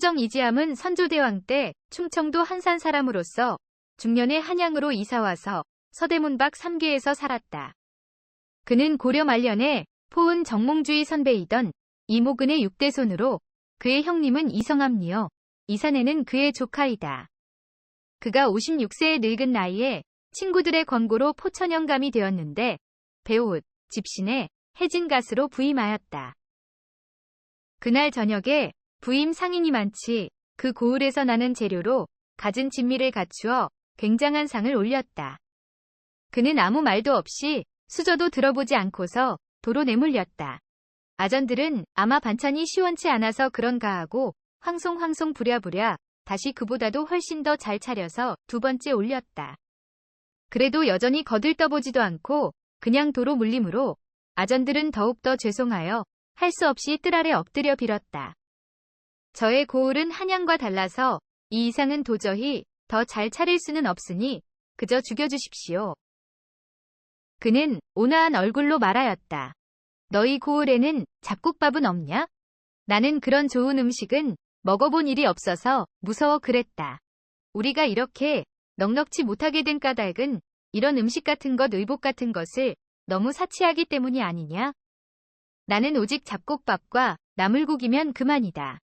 소정 이지함은 선조대왕 때 충청도 한산 사람으로서 중년에 한양으로 이사와서 서대문 밖 3개에서 살았다. 그는 고려 말년에 포은 정몽주의 선배이던 이모근의 육대손으로 그의 형님은 이성암리요. 이사내는 그의 조카이다. 그가 56세의 늙은 나이에 친구들의 권고로 포천영감이 되었는데 배옷, 집신에 해진 가수로 부임하였다. 그날 저녁에 부임 상인이 많지 그 고을에서 나는 재료로 갖은 진미를 갖추어 굉장한 상을 올렸다. 그는 아무 말도 없이 수저도 들어보지 않고서 도로 내몰렸다. 아전들은 아마 반찬이 시원치 않아서 그런가 하고 황송황송 부랴부랴 다시 그보다도 훨씬 더 잘 차려서 두 번째 올렸다. 그래도 여전히 거들떠보지도 않고 그냥 도로 물림으로 아전들은 더욱더 죄송하여 할 수 없이 뜰 아래 엎드려 빌었다. 저의 고을은 한양과 달라서 이 이상은 도저히 더 잘 차릴 수는 없으니 그저 죽여주십시오. 그는 온화한 얼굴로 말하였다. 너희 고을에는 잡곡밥은 없냐? 나는 그런 좋은 음식은 먹어본 일이 없어서 무서워 그랬다. 우리가 이렇게 넉넉지 못하게 된 까닭은 이런 음식 같은 것, 의복 같은 것을 너무 사치하기 때문이 아니냐? 나는 오직 잡곡밥과 나물국이면 그만이다.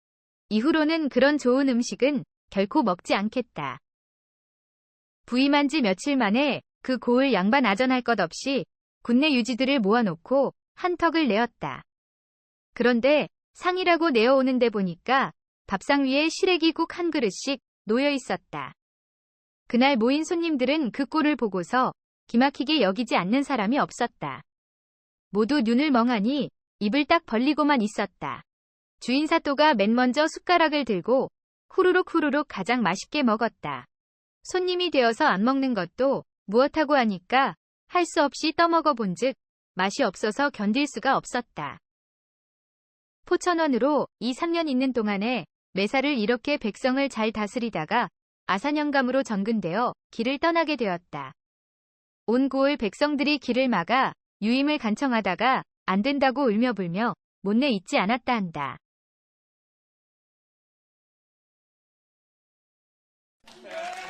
이후로는 그런 좋은 음식은 결코 먹지 않겠다. 부임한 지 며칠 만에 그 고을 양반 아전할 것 없이 군내 유지들을 모아놓고 한턱을 내었다. 그런데 상이라고 내어오는데 보니까 밥상 위에 시래기국 한 그릇씩 놓여 있었다. 그날 모인 손님들은 그 꼴을 보고서 기막히게 여기지 않는 사람이 없었다. 모두 눈을 멍하니 입을 딱 벌리고만 있었다. 주인 사또가 맨 먼저 숟가락을 들고 후루룩 후루룩 가장 맛있게 먹었다. 손님이 되어서 안 먹는 것도 무엇하고 하니까 할 수 없이 떠먹어 본즉 맛이 없어서 견딜 수가 없었다. 포천원으로 2, 3년 있는 동안에 매사를 이렇게 백성을 잘 다스리다가 아산영감으로 전근되어 길을 떠나게 되었다. 온 고을 백성들이 길을 막아 유임을 간청하다가 안 된다고 울며불며 못내 있지 않았다 한다. Yeah.